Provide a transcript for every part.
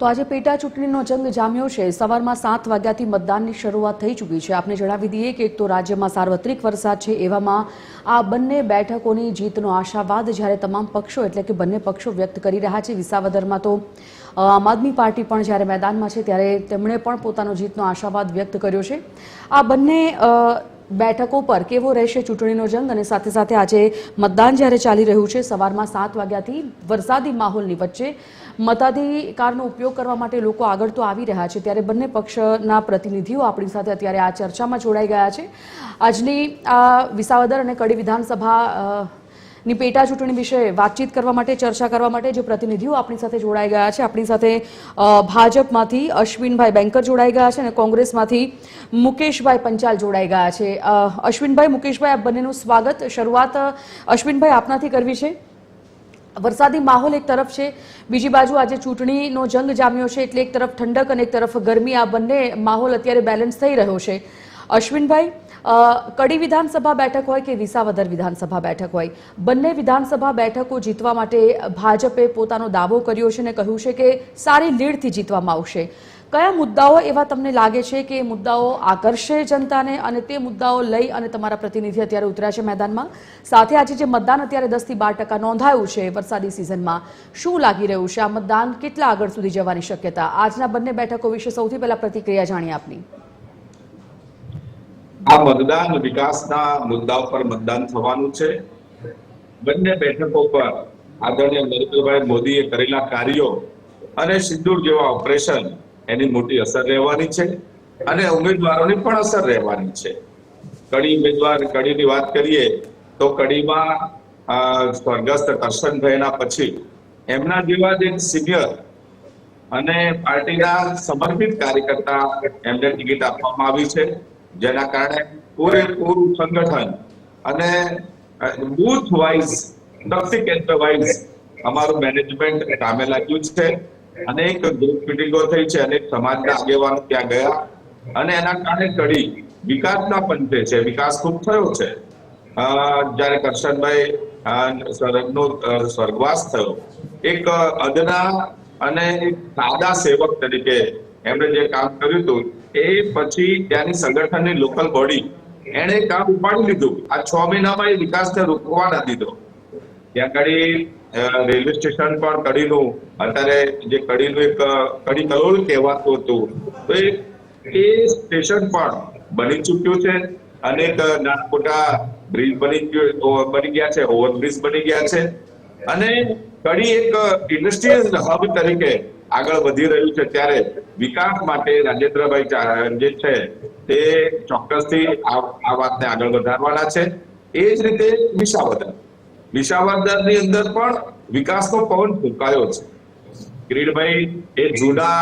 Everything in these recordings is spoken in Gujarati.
તો આજે પેટા ચૂંટણીનો જંગ જામ્યો છે. સવારમાં સાત વાગ્યાથી મતદાનની શરૂઆત થઈ ચૂકી છે. આપને જણાવી દઈએ કે એક તો રાજ્યમાં સાર્વત્રિક વરસાદ છે, એવામાં આ બંને બેઠકોની જીતનો આશાવાદ જ્યારે તમામ પક્ષો એટલે કે બંને પક્ષો વ્યક્ત કરી રહ્યા છે. વિસાવદરમાં તો આમ આદમી પાર્ટી પણ જ્યારે મેદાનમાં છે ત્યારે તેમણે પણ પોતાનો જીતનો આશાવાદ વ્યક્ત કર્યો છે. આ બંને બેઠકો પર કેવો રહેશે ચૂંટણીનો જંગ અને સાથે સાથે આજે મતદાન જ્યારે ચાલી રહ્યું છે, સવારમાં સાત વાગ્યાથી વરસાદી માહોલની વચ્ચે મતાધિકારનો ઉપયોગ કરવા માટે લોકો આગળ તો આવી રહ્યા છે. ત્યારે બંને પક્ષના પ્રતિનિધિઓ આપણી સાથે અત્યારે આ ચર્ચામાં જોડાઈ ગયા છે. આજની આ વિસાવદર અને કડી વિધાનસભા ની પેટા ચૂંટણી વિશે વાતચીત કરવા માટે, ચર્ચા કરવા માટે જે પ્રતિનિધિઓ આપણી સાથે જોડાઈ ગયા છે. આપણી સાથે ભાજપમાંથી અશ્વિનભાઈ બેંકર જોડાઈ ગયા છે અને કોંગ્રેસમાંથી મુકેશભાઈ પંચાલ જોડાઈ ગયા છે. અશ્વિનભાઈ, મુકેશભાઈ, આપ બંનેનું સ્વાગત, શરૂઆત અશ્વિનભાઈ આપનાથી કરવી છે? વરસાદી માહોલ એક તરફ છે, બીજી બાજુ આજે ચૂંટણીનો જંગ જામ્યો છે, એટલે એક તરફ ઠંડક અને એક તરફ ગરમી આ બંને માહોલ અત્યારે બેલેન્સ થઈ રહ્યો છે. અશ્વિનભાઈ કડી વિધાનસભા બેઠક હોય કે વિસાવદર વિધાનસભા બેઠક હોય? બંને વિધાનસભા બેઠકો જીતવા માટે ભાજપે પોતાનો દાવો કર્યો છે અને કહ્યું છે કે સારી લીડથી જીતવામાં આવશે. કયા મુદ્દાઓ એવા તમને લાગે છે કે મુદ્દાઓ આકર્ષે જનતાને અને તે મુદ્દાઓ લઈ અને તમારા પ્રતિનિધિ અત્યારે ઉતર્યા છે મેદાનમાં? સાથે આજે જે મતદાન અત્યારે દસથી બાર ટકા નોંધાયું છે વરસાદી સિઝનમાં, શું લાગી રહ્યું છે? આ મતદાન કેટલા આગળ સુધી જવાની શક્યતા? આજના બંને બેઠકો વિશે સૌથી પહેલા પ્રતિક્રિયા જાણીએ આપની. આ મતદાન વિકાસના મુદ્દા પર મતદાન થવાનું છે. બંને બેઠકો પર આદરણીય નરેન્દ્રભાઈ મોદીએ કરેલા કાર્યો અને સિંદૂર જેવા ઓપરેશન એની મોટી અસર રહેવાની છે અને ઉમેદવારોની પણ અસર રહેવાની છે. કડી ઉમેદવાર, કડીની વાત કરીએ તો કડીમાં સ્વર્ગસ્થ કરશનભાઈના પછી એમના જેવા જ એક સિનિયર અને પાર્ટીના સમર્પિત કાર્યકર્તા એમને ટિકિટ આપવામાં આવી છે. જેના કારણે પૂરેપૂરું સંગઠન અને બૂથ વાઇઝ શક્તિ કેન્દ્ર વાઇઝ અમારું મેનેજમેન્ટ કામે લાગ્યું છે. અનેક મિટિંગો થઈ છે અનેક સમાજના આગેવાનો ત્યાં ગયા અને એના કારણે કડી વિકાસના પંથે છે વિકાસ ખૂબ થયો છે. જ્યારે કરશનભાઈ અ, સ્વર્ગવાસ થયો. એક અદના અને એક સાદા સેવક તરીકે એમણે જે કામ કર્યું હતું એ પછી ત્યાંની સંગઠનની લોકલ બોડી એણે કામ ઉપાડી લીધું. આ છ મહિનામાં એ વિકાસને રોકવા ના દીધો. ત્યાં અ, રેલવે સ્ટેશન પણ કડીનું, અત્યારે જે કડીનું એક કડી કલોલ કહેવાતું હતું, તો એ સ્ટેશન પણ બની ચૂક્યું છે અનેક નાના બ્રિજ બની બની ગયા છે ઓવરબ્રિજ બની ગયા છે. અને કડી એક ઇન્ડસ્ટ્રીયલ હબ તરીકે આગળ વધી રહ્યું છે. ત્યારે વિકાસ માટે રાજેન્દ્રભાઈ જે છે, તે ચોક્કસથી આ વાતને આગળ વધારવાના છે. એ જ રીતે વિસાવદર. વિસાવદરની અંદર પણ વિકાસનો પવન ફૂંકાયો છે. કિરીટભાઈ, એ જૂના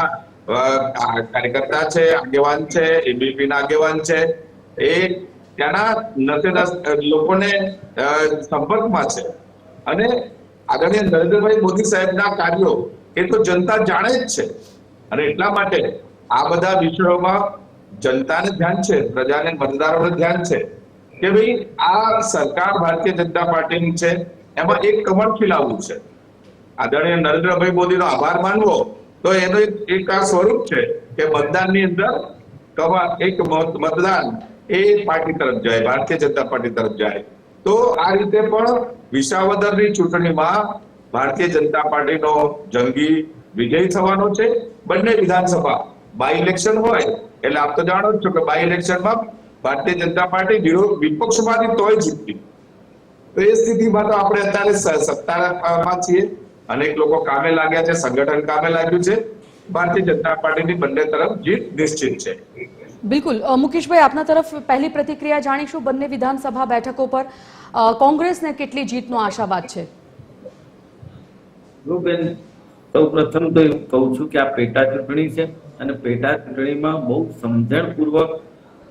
કાર્યકર્તા છે, આગેવાન છે એબીપી ના આગેવાન છે. એ ત્યાંના નસેના લોકોને સંપર્કમાં છે. અને આદરણીય નરેન્દ્રભાઈ મોદી સાહેબના કાર્યો એ તો જનતા જાણે જ છે. અને એટલા માટે આ બધા વિષયોમાં જનતાને ધ્યાન છે, પ્રજાને મતદારોને ધ્યાન છે. કે ભાઈ, આ સરકાર ભારતીય જનતા પાર્ટીની છે, એમાં એક કમળ ખીલાવવું છે. આદરણીય નરેન્દ્રભાઈ મોદીનો આભાર માનવો, તો એનો એક આ સ્વરૂપ છે કે મતદાનની અંદર એક મત- મતદાન એ પાર્ટી તરફ જાય, ભારતીય જનતા પાર્ટી તરફ જાય. તો આ રીતે પણ વિસાવદરની ચૂંટણીમાં ભારતીય જનતા પાર્ટીનો જંગી વિજય થવાનો છે. બંને વિધાનસભા બાય ઇલેક્શન હોય, એટલે આપ તો જાણો જ છો કે બાય ઇલેક્શનમાં ભારતીય જનતા પાર્ટી વિરોધ વિપક્ષમાંથી તોય જીતી તો એ સ્થિતિમાં તો આપણે અત્યારે સત્તામાં છીએ. અનેક લોકો કામે લાગ્યા છે સંગઠન કામે લાગ્યું છે. ભારતીય જનતા પાર્ટીની બંને તરફ જીત નિશ્ચિત છે. બિલકુલ. મુકેશભાઈ આપના તરફ પહેલી પ્રતિક્રિયા જાણીશું બંને વિધાનસભા બેઠકો પર. કોંગ્રેસને કેટલી જીતનો આશાવાદ છે? બેન સૌ પ્રથમ તો કહું છું કે આ પેટા ચૂંટણી છે અને પેટા ચૂંટણીમાં બહુ સમજણપૂર્વક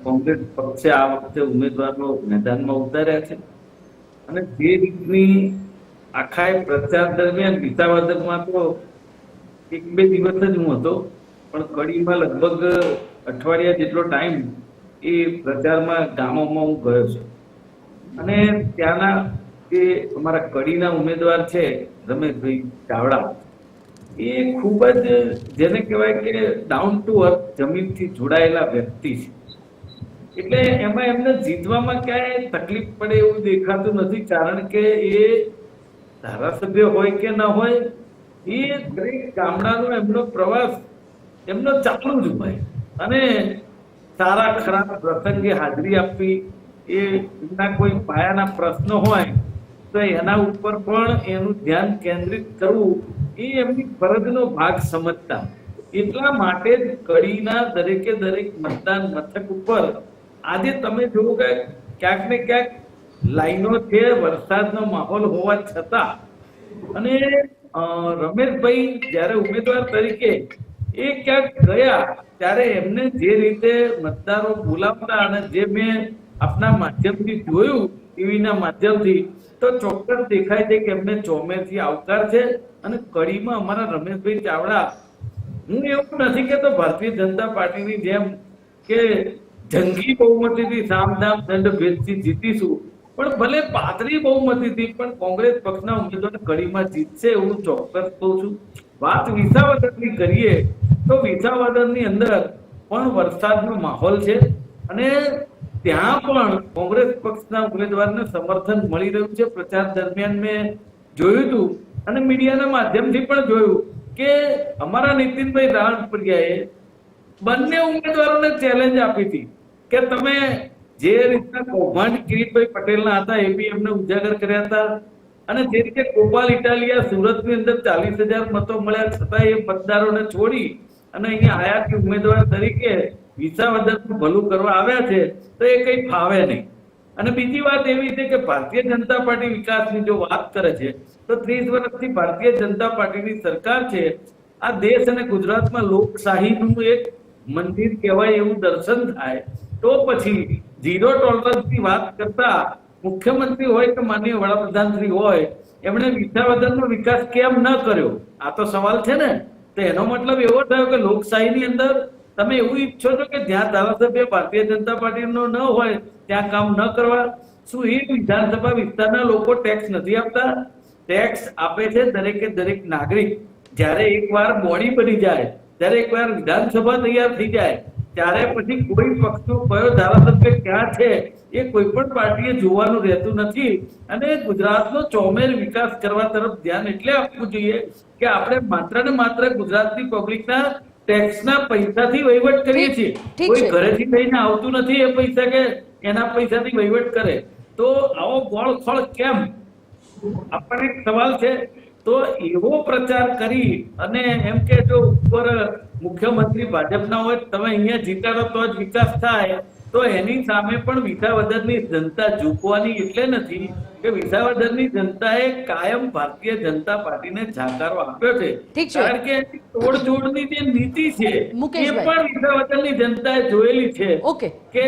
કોંગ્રેસ પક્ષે આ વખતે ઉમેદવારો મેદાનમાં ઉતાર્યા છે. અને જે રીતની આખા પ્રચાર દરમિયાન વિસાવદરમાં તો એક બે દિવસ જ હું હતો, પણ કડીમાં લગભગ અઠવાડિયા જેટલો ટાઈમ એ પ્રચારમાં ગામોમાં હું ગયો છું. અને ત્યાંના જે અમારા કડીના ઉમેદવાર છે, રમેશભાઈ ચાવડા, એ ખૂબ જ, જેને કહેવાય કે ડાઉન ટુ અર્થ જમીનથી જોડાયેલા વ્યક્તિ છે. એટલે એમાં એમને જીતવામાં ક્યાંય તકલીફ પડે એવું દેખાતું નથી, કારણ કે એ ધારાસભ્ય હોય કે ના હોય, એ દરેક ગામડાનો એમનો પ્રવાસ, એમનો ચાલુ જ હોય. અને સારા ખરાબ પ્રસંગે હાજરી આપવી, એ એમના કોઈ પાયાના પ્રશ્નો હોય, તો એના ઉપર પણ એનું ધ્યાન કેન્દ્રિત કરવું, એ એમની ફરજનો ભાગ સમજતા. એટલા માટે જ કડીના દરેકે દરેક મતદાન મથક ઉપર આજે તમે જુઓ કે ક્યાંક ને ક્યાંક લાઈનો છે, વરસાદનો માહોલ હોવા છતાં. અને રમેશભાઈ જ્યારે ઉમેદવાર તરીકે એ ક્યાંક ગયા, ત્યારે એમને જે રીતે મતદારો બોલાવતા અને જે મેં આપના માધ્યમથી જોયું, ટીવીના માધ્યમથી, તો ચોક્કસ દેખાય છે કે એમને ચોમેરથી આવકાર છે. અને કડીમાં અમારા રમેશભાઈ ચાવડા, હું એવું નથી કહેતો, ભારતીય જનતા પાર્ટીની જેમ કે જંગી બહુમતીથી સામધામ દંડ ભેદથી જીતીશું. પણ ભલે પાતળી બહુમતીથી, પણ કોંગ્રેસ પક્ષના ઉમેદવાર કડીમાં જીતશે એવું ચોક્કસ કહું છું. વાત વિસાવદરની કરીએ, તો વિસાવદરની અંદર પણ વરસાદનો માહોલ છે અને ત્યાં પણ કોંગ્રેસ પક્ષના ઉમેદવારને સમર્થન મળી રહ્યું છે. પ્રચાર દરમિયાન મેં જોયું હતું અને મીડિયાના માધ્યમથી પણ જોયું કે અમારા નીતિનભાઈ રાણપુરિયાએ બંને ઉમેદવારોને ચેલેન્જ આપી હતી. કે તમે જે રીતના કૌભાંડ કિરીટભાઈ પટેલના હતા, એ એમને ઉજાગર કર્યા હતા. અને જે રીતે ગોપાલ ઇટાલિયા સુરતની અંદર ચાલીસ હજાર મતો મળ્યા છતાં એ મતદારોને છોડી અને અહીંયા આયાતી ઉમેદવાર તરીકે વિસાવદરનું ભલું કરવા આવ્યા છે, તો એ કંઈ ફાવે નહીં. અને બીજી વાત એવી છે કે ભારતીય જનતા પાર્ટી વિકાસની જો વાત કરે છે, તો ત્રીસ વર્ષથી ભારતીય જનતા પાર્ટીની સરકાર છે. આ દેશ અને ગુજરાતમાં લોકશાહીનું એક મંદિર કહેવાય એવું દર્શન થાય. તો પછી ઝીરો ટોલરન્સની વાત કરતા મુખ્યમંત્રી હોય કે માનનીય વડાપ્રધાનશ્રી હોય, એમણે વિદ્યાવર્ધનનો વિકાસ કેમ ન કર્યો? આ તો સવાલ છે ને. તો એનો મતલબ એવો થયો કે લોકશાહીની અંદર તમે એવું ઈચ્છો છો કે જ્યાં ધારાસભ્ય ભારતીય જનતા પાર્ટીનો ન હોય, ત્યાં કામ ન કરવા. શું એ વિધાનસભા વિસ્તારના લોકો ટેક્સ નથી આપતા? ટેક્સ આપે છે દરેકે દરેક નાગરિક. જ્યારે એકવાર બોડી બની જાય, ત્યારે એકવાર વિધાનસભા તૈયાર થઈ જાય ત્યારે પછી કોઈ પક્ષનો કયો ધારાસભ્ય ક્યાં છે એ કોઈ પણ પાર્ટીએ જોવાનું રહેતું નથી. અને ગુજરાતનો ચોમેર વિકાસ કરવા તરફ ધ્યાન એટલે આપવું જોઈએ કે આપણે માત્ર ને માત્ર ગુજરાતની પબ્લિકના ટેક્સના પૈસાથી વહીવટ કરીએ છીએ. કોઈ ઘરેથી લઈને આવતું નથી એ પૈસા કે એના પૈસાથી વહીવટ કરે. તો આવો ગોળ ખોળ કેમ? આપણને એક સવાલ છે. તો એવો પ્રચાર કરી અને એમ કે જો ઉપર મુખ્યમંત્રી ભાજપના હોય તમે અહીંયા જીતાડો તો જ વિકાસ થાય. તો એની સામે પણ વિસાવદરની જનતા ઝૂકવાની એટલે નથી કે વિસાવદરની જનતાએ કાયમ ભારતીય જનતા પાર્ટીને જાકારો આપ્યો છે. કારણ કે તોડજોડની જે નીતિ છે એ પણ વિસાવદરની જનતાએ જોયેલી છે કે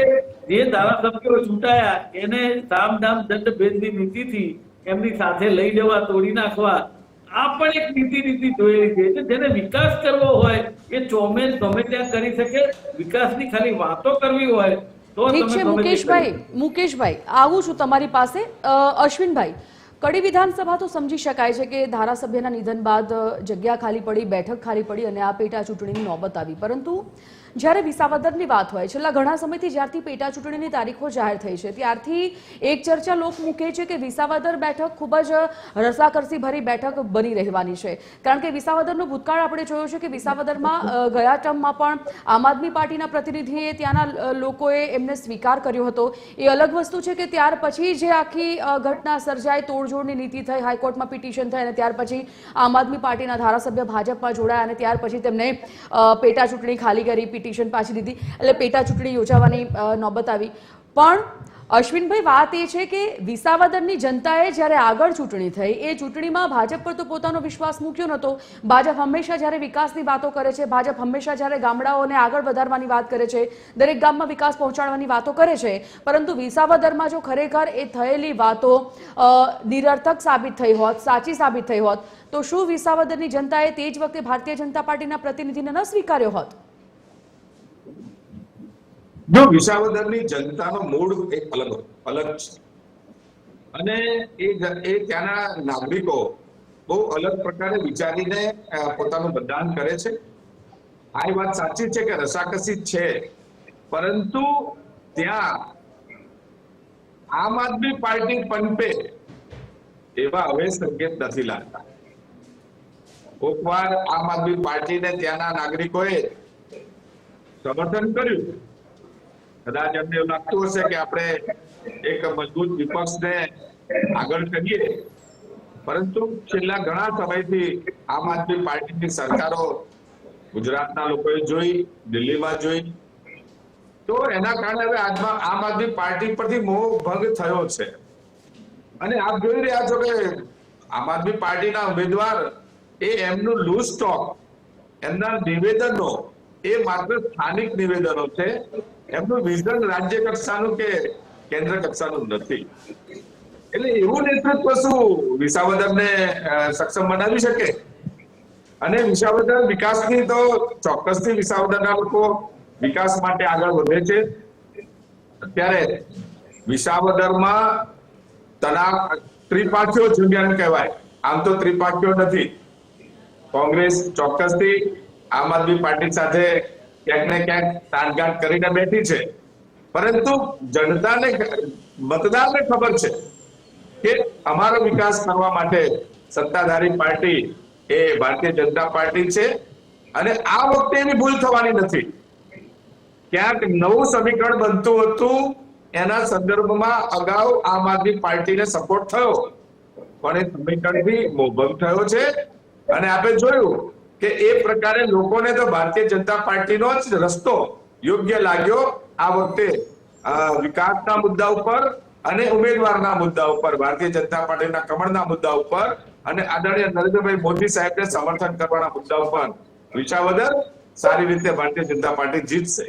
જે ધારાસભ્યો ચૂંટાયા એને સામધામ દંડ ભેદની નીતિથી એમની સાથે લઈ જવા તોડી નાખવા આ પણ એક નીતિ નીતિ જોયેલી છે જેને વિકાસ કરવો હોય એ ચોમે ગમે ત્યાં કરી શકે. વિકાસની ખાલી વાતો કરવી હોય તો ઠીક છે મુકેશભાઈ મુકેશભાઈ આવું છું તમારી પાસે. અશ્વિનભાઈ કડી વિધાનસભા તો સમજી શકાય છે કે ધારાસભ્યના નિધન બાદ જગ્યા ખાલી પડી બેઠક ખાલી પડી અને આ પેટા ચૂંટણીની નોબત આવી. પરંતુ જ્યારે વિસાવદરની વાત હોય, છેલ્લા ઘણા સમયથી જ્યારથી પેટા ચૂંટણીની તારીખો જાહેર થઈ છે, ત્યારથી એક ચર્ચા લોક મૂકે છે કે વિસાવદર બેઠક ખૂબ જ રસાકરસી ભરી બેઠક બની રહેવાની છે. કારણ કે વિસાવદરનો ભૂતકાળ આપણે જોયો છે કે વિસાવદરમાં ગયા ટર્મમાં પણ આમ આદમી પાર્ટીના પ્રતિનિધિએ ત્યાંના લોકોએ એમને સ્વીકાર કર્યો હતો. એ અલગ વસ્તુ છે કે ત્યાર પછી જે આખી ઘટના સર્જાઈ તોડજોડની નીતિ થઈ, હાઈકોર્ટમાં પિટિશન થઈ અને ત્યાર પછી આમ આદમી પાર્ટીના ધારાસભ્ય ભાજપમાં જોડાયા અને ત્યાર પછી તેમને પેટા ચૂંટણી ખાલી કરી પિટિશન પાછી દીધી એટલે પેટા ચૂંટણી યોજાવાની નોબત આવી. પણ અશ્વિનભાઈ વાત એ છે કે વિસાવદરની જનતાએ જ્યારે આગળ ચૂંટણી થઈ, એ ચૂંટણીમાં ભાજપ પર તો પોતાનો વિશ્વાસ મૂક્યો નહોતો. ભાજપ હંમેશા જ્યારે વિકાસની વાતો કરે છે, ભાજપ હંમેશા જ્યારે ગામડાઓને આગળ વધારવાની વાત કરે છે, દરેક ગામમાં વિકાસ પહોંચાડવાની વાતો કરે છે, પરંતુ વિસાવદરમાં જો ખરેખર એ થયેલી વાતો નિરર્થક સાબિત થઈ હોત, સાચી સાબિત થઈ હોત, તો શું વિસાવદરની જનતાએ તે જ વખતે ભારતીય જનતા પાર્ટીના પ્રતિનિધિને ન સ્વીકાર્યો હોત? જો વિસાવદરની જનતાનો મૂળ એક અલગ અલગ છે. અને એ એ ત્યાંના નાગરિકો બહુ અલગ પ્રકારે વિચારીને પોતાનું મતદાન કરે છે. આ વાત સાચી છે કે રસાકસી છે. પરંતુ ત્યાં આમ આદમી પાર્ટી પંપે એવા હવે સંકેત નથી લાગતા. કોકવાર આમ આદમી પાર્ટીને ત્યાંના નાગરિકોએ સમર્થન કર્યું. કદાચ એમને એવું લાગતું હશે કે આપણે એક મજબૂત વિપક્ષને આગળ કરીએ. પરંતુ છેલ્લા ઘણા સમયથી આમ આદમી પાર્ટીની સરકારો ગુજરાતના લોકોએ જોઈ, દિલ્હીમાં જોઈ. તો એના કારણે હવે આમ આદમી પાર્ટી પરથી મોહ ભંગ થયો છે. અને આપ જોઈ રહ્યા છો કે આમ આદમી પાર્ટીના ઉમેદવાર એ એમનું લૂઝ સ્ટોક, એમના નિવેદનો એ માત્ર સ્થાનિક નિવેદનો છે. એમનું વિઝન રાજ્ય કક્ષાનું કે કેન્દ્ર કક્ષાનું નથી. એટલે એવું નેતૃત્વ શું વિસાવદરને સક્ષમ બનાવી શકે? અને વિસાવદર વિકાસની તો ચોક્કસથી વિસાવદરના લોકો વિકાસ માટે આગળ વધે છે. અત્યારે વિસાવદરમાં તણાવ ત્રિપાખીઓ જુનિયર કહેવાય. આમ તો ત્રિપાખીઓ નથી. કોંગ્રેસ ચોક્કસથી આમ આદમી પાર્ટી સાથે ક્યાંક ને ક્યાંક સાંઠગાંઠ કરીને બેઠી છે. પરંતુ જનતાને મતદારને ખબર છે કે અમારો વિકાસ કરવા માટે સત્તાધારી પાર્ટી એ ભારતીય જનતા પાર્ટી છે અને આ વખતે એની ભૂલ થવાની નથી. ક્યાંક નવું સમીકરણ બનતું હતું, એના સંદર્ભમાં અગાઉ આમ આદમી પાર્ટીને સપોર્ટ થયો. પણ એ સમીકરણથી મોભંગ થયો છે અને આપણે જોયું કે એ પ્રકારે લોકોને તો ભારતીય જનતા પાર્ટીનો જ રસ્તો યોગ્ય લાગ્યો આ વખતે વિકાસના મુદ્દા ઉપર અને ઉમેદવારના મુદ્દા ઉપર, ભારતીય જનતા પાર્ટીના કમળના મુદ્દા ઉપર અને આદરણીય નરેન્દ્રભાઈ મોદી સાહેબને સમર્થન કરવાના મુદ્દા ઉપર વિસાવદર સારી રીતે ભારતીય જનતા પાર્ટી જીતશે.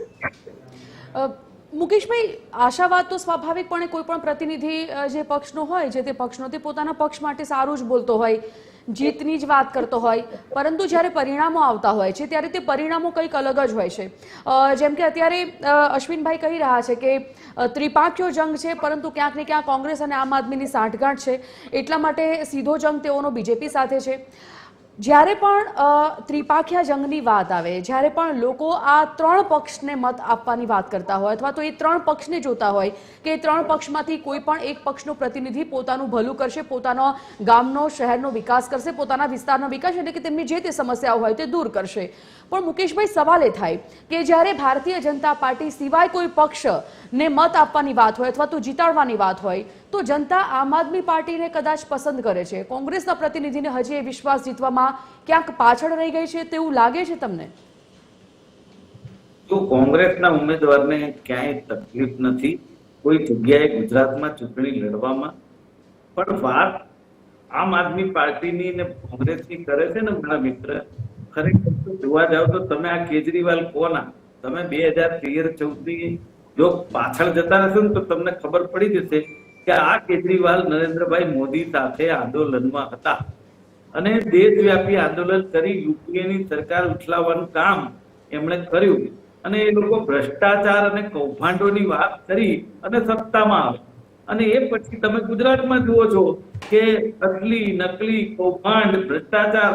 મુકેશભાઈ, આશાવાદ તો સ્વાભાવિકપણે કોઈ પણ પ્રતિનિધિ જે પક્ષનો હોય, જે તે પક્ષનો, તે પોતાના પક્ષ માટે સારું જ બોલતો હોય. જીતની જ વાત કરતો હોય, પરંતુ જ્યારે પરિણામો આવતા હોય છે, ત્યારે તે પરિણામો કંઈક અલગ જ હોય છે. જેમ કે અત્યારે અશ્વિનભાઈ કહી રહ્યા છે કે ત્રિપાંખ્યો જંગ છે, પરંતુ ક્યાંક ને ક્યાંક કોંગ્રેસ અને આમ આદમીની સાંઠગાંઠ છે. એટલા માટે સીધો જંગ તેઓનો બીજેપી સાથે છે. જ્યારે પણ ત્રિપાખિયા જંગની વાત આવે, જ્યારે પણ લોકો આ ત્રણ પક્ષને મત આપવાની વાત કરતા હોય અથવા તો એ ત્રણ પક્ષને જોતા હોય કે ત્રણ પક્ષમાંથી કોઈ પણ એક પક્ષનો પ્રતિનિધિ પોતાનું ભલું કરશે, પોતાનો ગામનો, શહેરનો વિકાસ કરશે, પોતાના વિસ્તારનો વિકાસ એટલે કે તેમની જે તે સમસ્યાઓ હોય તે દૂર કરશે. પણ મુકેશભાઈ, સવાલ એ થાય કે જ્યારે ભારતીય જનતા પાર્ટી સિવાય કોઈ પક્ષને મત આપવાની વાત હોય અથવા તો જીતાડવાની વાત હોય તો જનતા આમ આદમી પાર્ટીને કદાચ પસંદ કરે છે. કોંગ્રેસના પ્રતિનિધિને હજી એ વિશ્વાસ જીતવામાં ક્યાંક પાછળ રહી ગઈ છે તેવું લાગે છે તમને? તો કોંગ્રેસના ઉમેદવારને ક્યાંય તકલીફ નથી, કોઈ જગ્યાએ ગુજરાતમાં ચૂંટણી લડવામાં, પણ વાત આમ આદમી પાર્ટીની ને કોંગ્રેસની કરે છે ને મારા મિત્ર, ખરેખર જોવા જાવ તો તમે આ કેજરીવાલ કોના? તમે બે હજાર તેર ચૌદની જો પાછળ જતા રહેશો ને તો તમને ખબર પડી જશે કે આ કેજરીવાલ નરેન્દ્રભાઈ મોદી સાથે આંદોલનમાં હતા. અને દેશવ્યાપી આંદોલન કરી યુપીએની સરકાર ઉઠલાવવાનું કામ એમણે કર્યું. અને એ લોકો ભ્રષ્ટાચાર અને કૌભાંડોની વાત કરી અને સત્તામાં આવે અને એ પછી તમે ગુજરાતમાં જુઓ છો કે અસલી, નકલી, કૌભાંડ, ભ્રષ્ટાચાર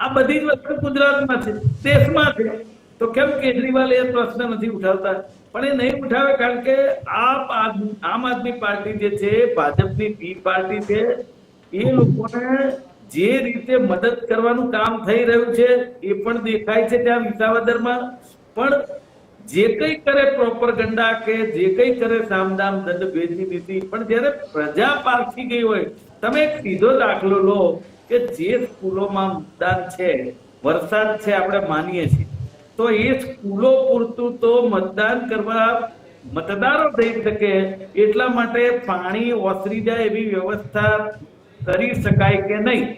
આ બધી વસ્તુ ગુજરાતમાં છે, દેશમાં છે. તો કેમ કેજરીવાલ એ પ્રશ્ન નથી ઉઠાવતા? પણ એ નહીં ઉઠાવે કારણ કે આપ આમ આદમી પાર્ટી જે છે, ભાજપની પી પાર્ટી છે, એ લોકોને જે રીતે મદદ કરવાનું કામ થઈ રહ્યું છે, એ પણ દેખાય છે ત્યાં વિસાવદરમાં. પણ જે કઈ કરે પ્રોપર ગંડા કે જે કઈ કરે સામદામ દંડ ભેદની નીતિ, પણ જ્યારે પ્રજા પારખી ગઈ હોય, તમે એક સીધો દાખલો લો કે જે સ્કૂલોમાં મતદાન છે, વરસાદ છે, આપણે માનીએ છીએ. તો એ સ્કૂલો પૂરતું તો મતદાન કરવા મતદારો થઈ શકે, એટલા માટે પાણી ઓસરી જાય એવી વ્યવસ્થા કરી શકાય કે નહીં.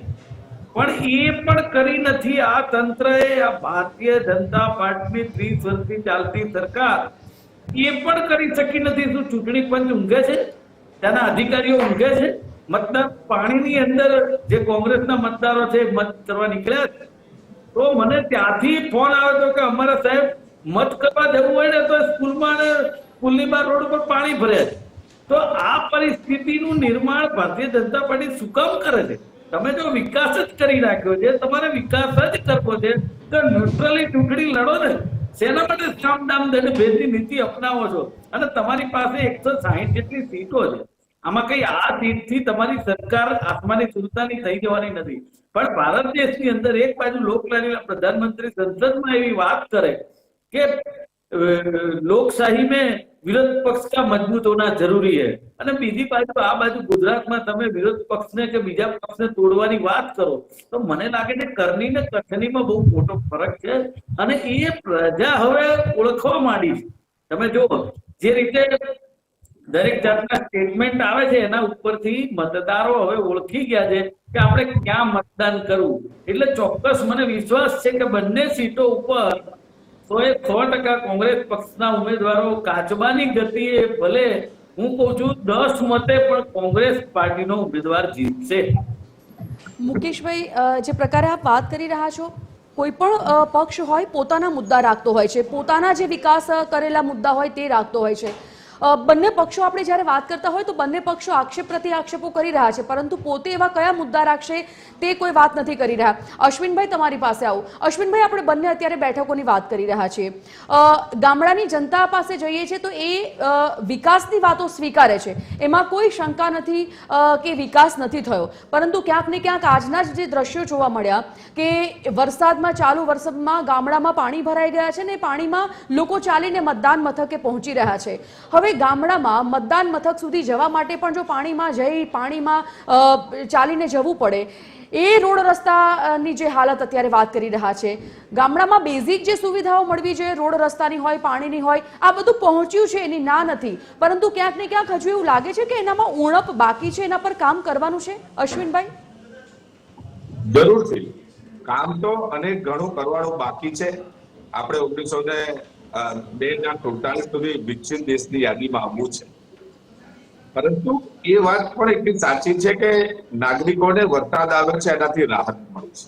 પણ એ પણ કરી નથી. આ તંત્રએ, આ ભારતીય જનતા પાર્ટીની ત્રીસ વર્ષથી ચાલતી સરકાર એ પણ કરી શકી નથી. શું ચૂંટણી પંચ ઊંઘે છે? ત્યાંના અધિકારીઓ ઊંઘે છે? મતદાર પાણીની અંદર જે કોંગ્રેસના મતદારો છે મત કરવા નીકળ્યા છે? તો મને ત્યાંથી ફોન આવે તો કે અમારા સાહેબ મત કરવા જવું હોય ને તો સ્કૂલમાં સ્કૂલની રોડ પર પાણી ભરે છે. તો આ પરિસ્થિતિનું નિર્માણ ભારતીય જનતા પાર્ટી શું કામ કરે છે? તમે જો વિકાસ જ કરી નાખ્યો છે, તમારે વિકાસ જ કરવો છે, તો ન્યુટ્રલી ચૂંટણી લડો ને. શેના માટે સામ દામ દંડ ભેદની નીતિ અપનાવો છો? અને તમારી પાસે એકસો સાહીઠ જેટલી સીટો છે. આમાં કઈ આ સીટથી તમારી સરકાર આસમાની સુલતાની થઈ જવાની નથી. પણ ભારત દેશની અંદર એક બાજુ લોકલાડીલા પ્રધાનમંત્રી સંસદમાં એવી વાત કરે કે લોકશાહી મેં વિરોધ પક્ષ કા મજબૂત હોના જરૂરી હે. અને બીજી બાજુ આ બાજુ ગુજરાતમાં તમે વિરોધ પક્ષને કે બીજા પક્ષને તોડવાની વાત કરો, તો મને લાગે છે કરની ને કથનીમાં બહુ મોટો ફરક છે. અને એ પ્રજા હવે ઓળખવા માંડી છે. તમે જુઓ, જે રીતે દરેક જાતના સ્ટેટમેન્ટ આવે છે, એના ઉપરથી મતદારો હવે ઓળખી ગયા છે કે આપણે ક્યાં મતદાન કરવું. એટલે ચોક્કસ મને વિશ્વાસ છે કે બંને સીટો ઉપર સો એ સો ટકા કોંગ્રેસ પક્ષના ઉમેદવારો કાચબાની ગતિએ ભલે હું કહું છું દસ મતે પણ કોંગ્રેસ પાર્ટીનો ઉમેદવાર જીતશે. મુકેશભાઈ જે પ્રકારે આપ વાત કરી રહ્યા છો, કોઈ પણ પક્ષ હોય પોતાના મુદ્દા રાખતો હોય છે, પોતાના જે વિકાસ કરેલા મુદ્દા હોય તે રાખતો હોય છે. બંને પક્ષો આપણે જ્યારે વાત કરતા હોય તો બંને પક્ષો આક્ષેપ પ્રતિ આક્ષેપો કરી રહ્યા છે. પરંતુ પોતે એવા કયા મુદ્દા રાખશે તે કોઈ વાત નથી કરી રહ્યા. અશ્વિનભાઈ તમારી પાસે આવું. અશ્વિનભાઈ, આપણે બંને અત્યારે બેઠકોની વાત કરી રહ્યા છીએ. ગામડાની જનતા પાસે જઈએ છીએ તો એ વિકાસની વાતો સ્વીકારે છે. એમાં કોઈ શંકા નથી કે વિકાસ નથી થયો. પરંતુ ક્યાંક ને ક્યાંક આજના જ જે દ્રશ્યો જોવા મળ્યા કે વરસાદમાં, ચાલુ વરસાદમાં ગામડામાં પાણી ભરાઈ ગયા છે ને પાણીમાં લોકો ચાલીને મતદાન મથકે પહોંચી રહ્યા છે. હવે ગામડામાં મતદાન મથક સુધી જવા માટે પણ જો પાણીમાં જઈ, પાણીમાં ચાલીને જવું પડે, એ રોડ રસ્તાની જે હાલત અત્યારે વાત કરી રહ્યા છે. ગામડામાં બેઝિક જે સુવિધાઓ મળવી જોઈએ, રોડ રસ્તાની હોય, પાણીની હોય, આ બધું પહોંચ્યું છે, એની ના નથી. પરંતુ ક્યાંક ને ક્યાંક હજુ એવું લાગે છે કે એનામાં ઉણપ બાકી છે, એના પર કામ કરવાનું છે? અશ્વિનભાઈ? જરૂરથી. કામ તો અનેક ઘણું કરવાનું બાકી છે. આપણે ઓગણીસો બે હજાર સુડતાલીસ સુધી વિકસિત દેશની યાદીમાં આવવું છે. પરંતુ એ વાત પણ એટલી સાચી છે કે નાગરિકોને વરસાદ આવે છે, એનાથી રાહત મળે છે.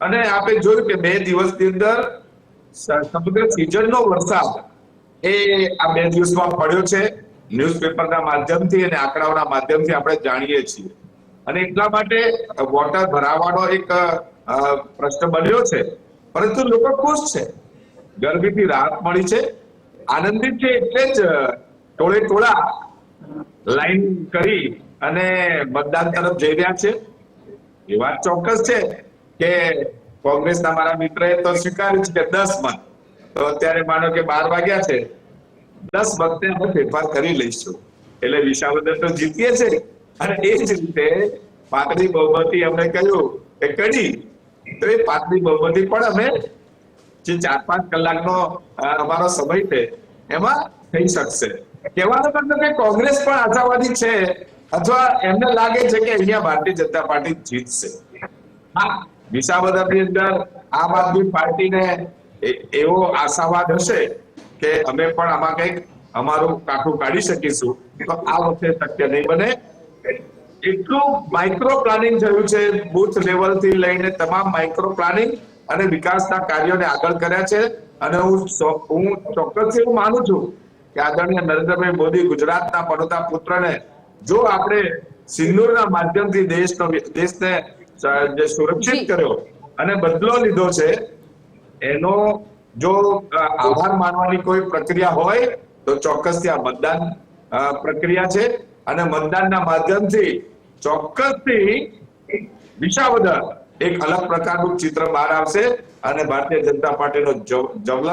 અને આપણે જોયું કે બે દિવસની અંદર સમગ્ર સિઝનનો વરસાદ એ આ બે દિવસમાં પડ્યો છે. ન્યૂઝપેપરના માધ્યમથી અને આંકડાઓના માધ્યમથી આપણે જાણીએ છીએ. અને એટલા માટે વોટર ભરાવાનો એક પ્રશ્ન બન્યો છે. પરંતુ લોકો ખુશ છે. ગરમીથી રાહત મળી છે. આનંદિત છે એટલે જ ટોળે ટોળા લાઈન કરી અને મતદાન તરફ જઈ રહ્યા છે. એ વાત ચોક્કસ છે કે કોંગ્રેસના મારા મિત્રએ તો સ્વીકાર્યું છે કે દસ મત. તો અત્યારે માનો કે બાર વાગ્યા છે. દસ વખતે અમે ફેરફાર કરી લઈશું. એટલે વિશાવદર તો જીતીએ છે. અને એ જ રીતે પાતળી બહુમતી અમે કહ્યું કે કડી, તો એ પાતળી બહુમતી પણ અમે જે ચાર પાંચ કલાકનો અમારો સમય છે, એમાં થઈ શકશે. કહેવાનો મતલબ કે કોંગ્રેસ પણ આશાવાદી છે, અથવા એમને લાગે છે કે અહીંયા ભારતીય જનતા પાર્ટી જીતશે. હા વિસાવદરની અંદર આમ આદમી પાર્ટીને એવો આશાવાદ હશે કે અમે પણ આમાં કંઈક અમારું કાઠું કાઢી શકીશું. તો આ વખતે શક્ય નહીં બને. એટલું માઇક્રો પ્લાનિંગ થયું છે બુથ લેવલથી લઈને તમામ માઇક્રો પ્લાનિંગ અને વિકાસના કાર્યોને આગળ કર્યા છે. અને હું હું ચોક્કસ એવું માનું છું કે આદરણીય નરેન્દ્રભાઈ મોદી ગુજરાતના પડોતા પુત્રને જો આપણે સિંદૂરના માધ્યમથી દેશનો દેશને જે સુરક્ષિત કર્યો અને બદલો લીધો છે એનો જો આભાર માનવાની કોઈ પ્રક્રિયા હોય તો ચોક્કસથી આ મતદાન પ્રક્રિયા છે. અને મતદાનના માધ્યમથી ચોક્કસથી વિસાવદર એક અલગ પ્રકારનું ચિત્ર બહાર આવશે અને ભારતીય જનતા પાર્ટીનો જવ- જવલંત